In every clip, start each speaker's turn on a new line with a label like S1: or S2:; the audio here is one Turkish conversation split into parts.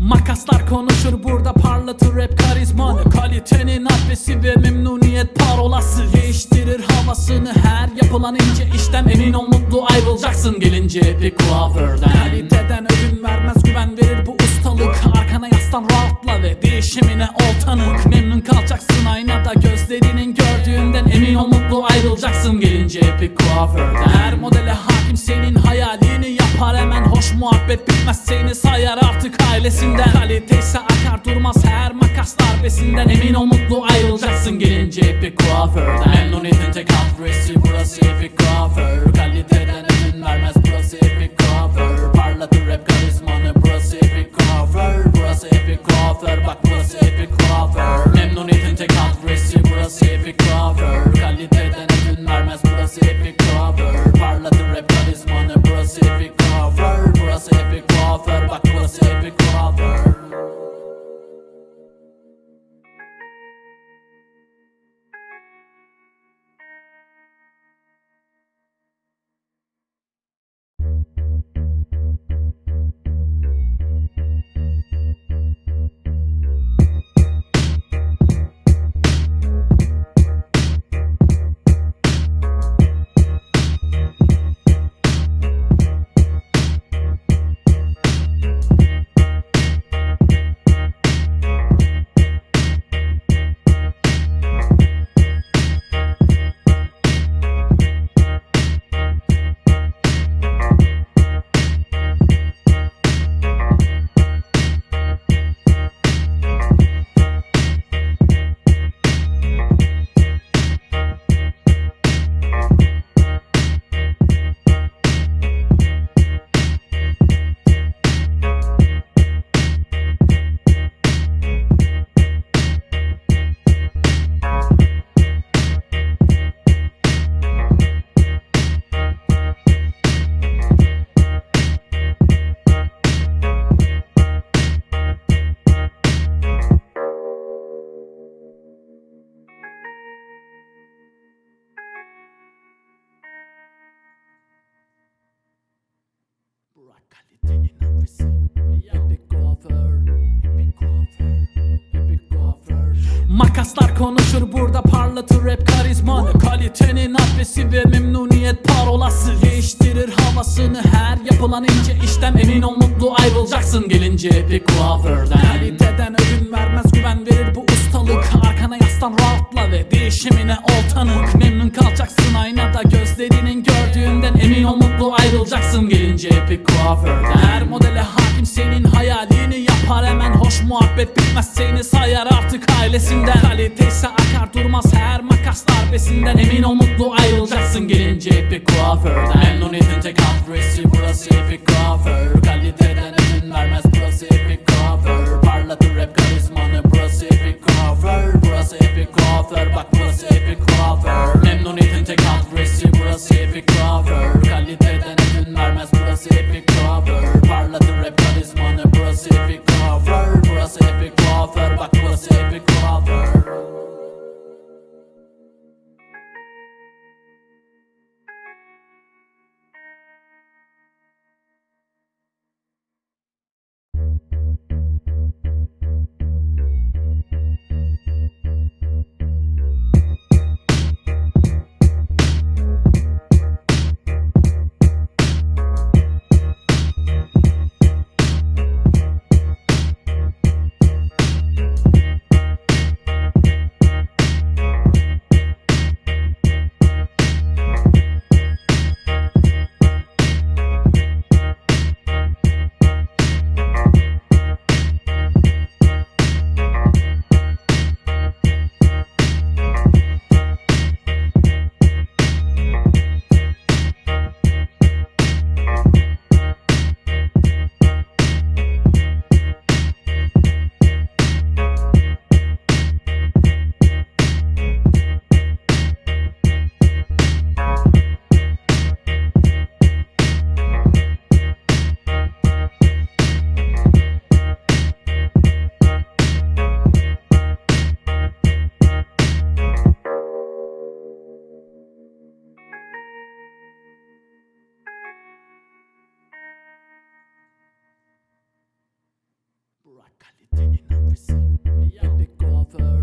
S1: Makaslar konuşur burada parlatır rap karizmanı. Kalitenin adresi ve memnuniyet parolası. Değiştirir havasını her yapılan ince işten. Emin ol mutlu ayrılacaksın gelince. Epic kuaförden Kaliteden ödün vermez güven verir bu ustalık Arkana yaslan rahatla ve değişimine ol tanık. Memnun kalacaksın aynada gözlerinin gördüğünden Emin ol mutlu ayrılacaksın. Gelince bir kuaförden Her modele hakim senin hayalini yapar. Hemen Hoş muhabbet bitmez seni sayar artık ailesinden. Kalite ise akar durmaz her makas darbesinden Emin ol mutlu ayrılacaksın. Gelince bir kuaförden Memnuniyetin tek adresi burası bir kuaför Makaslar konuşur burada parlatır rap karizmanı Kalitenin adresi ve memnuniyet parolası. Değiştirir havasını her yapılan ince işlem Emin ol mutlu ayrılacaksın gelince. Epic kuaförden. Kaliteden ödün vermez güven verir bu ustalık. Arkana yaslan rahatla ve değişimine ol tanık. Memnun kalacaksın aynada gözlerinin gördüğünden Emin ol mutlu ayrılacaksın gelince. Epic kuaförden. Her modele hakim senin hayalini yapar. Hemen Hoş muhabbet bitmez seni sayar ayrılacaksın gelince Epic kuaförden Memnuniyetin tek adresi burası Epic kalitenin adresi Epic kuaför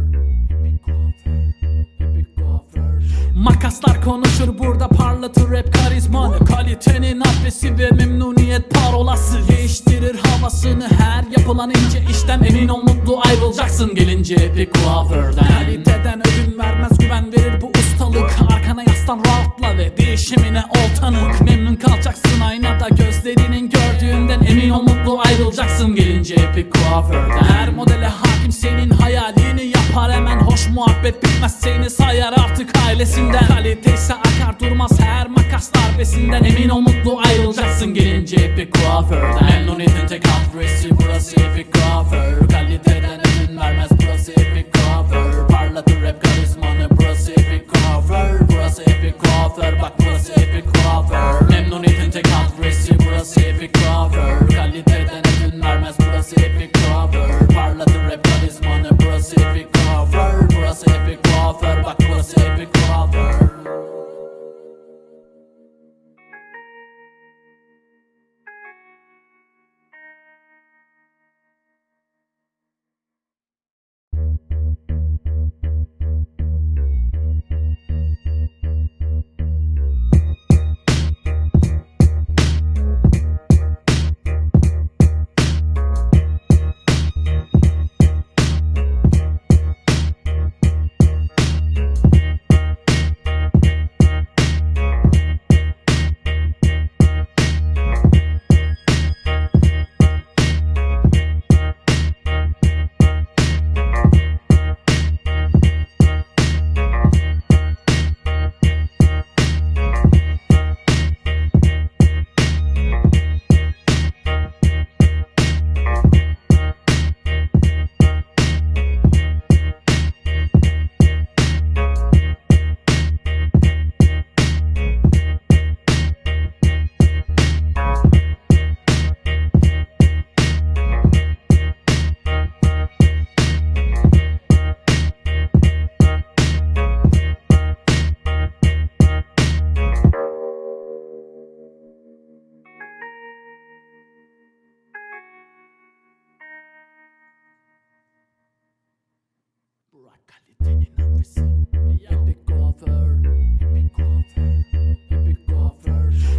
S1: Epic kuaför Epic kuaför Makaslar konuşur burada parlatır rap karizmanı. Kalitenin adresi ve memnuniyet parolası. Değiştirir havasını her yapılan ince işten Emin ol mutlu ayrılacaksın. Gelince Epic kuaförden Kaliteden ödün vermez güven verir bu ustalık. Arkana yaslan rahatla ve değişimine ol tanık. Memnun kalacaksın aynada gözlerinin Emin ol mutlu ayrılacaksın gelince Epic kuaförden Her modele hakim senin hayalini yapar hemen Hoş muhabbet bitmez. Seni sayar artık ailesinden. Kalite ise akar durmaz her makas darbesinden. Emin ol mutlu ayrılacaksın gelince Epic kuaförden Memnuniyetin tek adresi burası Epic kuaför. Kaliteden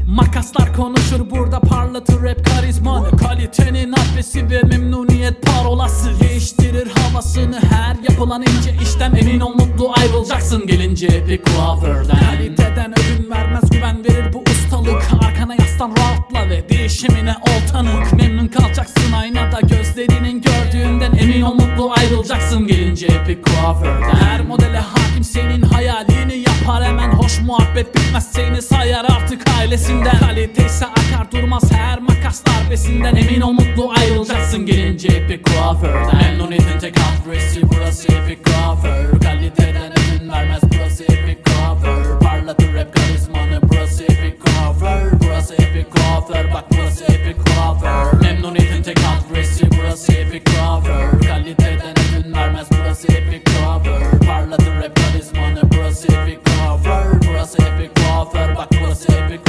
S1: Makaslar konuşur burada parlatır rap karizmanı Kalitenin adresi ve memnuniyet parolası. Değiştirir havasını her yapılan ince işten Emin ol mutlu ayrılacaksın gelince. Epic kuaförden. Kaliteden ödün vermez güven verir bu ustalık. Arkana yaslan rahatla ve değişimine ol tanık. Memnun kalacaksın aynada gözlerinin gördüğünden Emin ol mutlu ayrılacaksın gelince. Epic kuaförden. Her modele hakim senin hayalini yapar. Hemen Hoş muhabbet bitmez seni sayar ailesinden Kalite akar durmaz her makas darbesinden Emin ol mutlu ayrılacaksın gelince Epic Crawford Memnuniyetin tek adresi burası Epic Crawford Kaliteden ödün vermez burası Epic Crawford Parlatır rap karizmanı burası Epic Crawford Burası Epic Crawford bak burası Epic Crawford Memnuniyetin tek adresi burası Epic Crawford Kaliteden ödün vermez burası Epic Crawford Parlatır rap karizmanı burası Epic Crawford Burası Epic Crawford bak burası Epic